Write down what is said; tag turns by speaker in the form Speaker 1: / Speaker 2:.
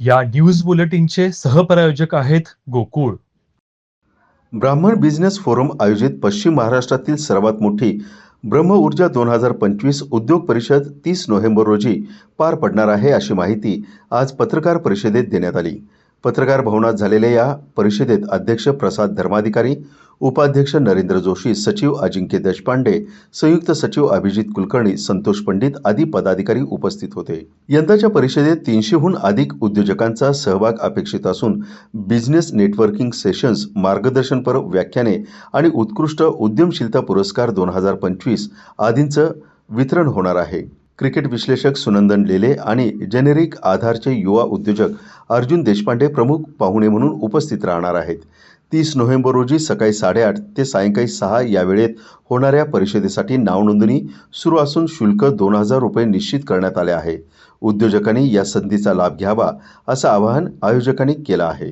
Speaker 1: या न्यूज बुलेटिनचे सहप्रायोजक आहेत गोकुळ.
Speaker 2: ब्राह्मण बिझनेस फोरम आयोजित पश्चिम महाराष्ट्रातील सर्वात मोठी ब्रह्म ऊर्जा दोन हजार पंचवीस उद्योग परिषद तीस नोव्हेंबर रोजी पार पडणार आहे अशी माहिती आज पत्रकार परिषदेत देण्यात आली. पत्रकार भवनात झालेल्या या परिषदेत अध्यक्ष प्रसाद धर्माधिकारी उपाध्यक्ष नरेंद्र जोशी सचिव अजिंक्य देशपांडे संयुक्त सचिव अभिजित कुलकर्णी संतोष पंडित आदी पदाधिकारी उपस्थित होते. यंदाच्या परिषदेत तीनशेहून अधिक उद्योजकांचा सहभाग अपेक्षित असून बिझनेस नेटवर्किंग सेशन्स मार्गदर्शनपर व्याख्याने आणि उत्कृष्ट उद्यमशीलता पुरस्कार दोन हजार पंचवीस आदींचं वितरण होणार आहे. क्रिकेट विश्लेषक सुनंदन लेले आणि जेनेरिक आधारचे युवा उद्योजक अर्जुन देशपांडे प्रमुख पाहुणे म्हणून उपस्थित राहणार आहेत. तीस नोव्हेंबर रोजी सकाळी साडेआठ ते सायंकाळी सहा या वेळेत होणाऱ्या परिषदेसाठी नावनोंदणी सुरू असून शुल्क दोन हजार रुपये निश्चित करण्यात आले आहे. उद्योजकांनी या संधीचा लाभ घ्यावा असं आवाहन आयोजकांनी केलं आहे.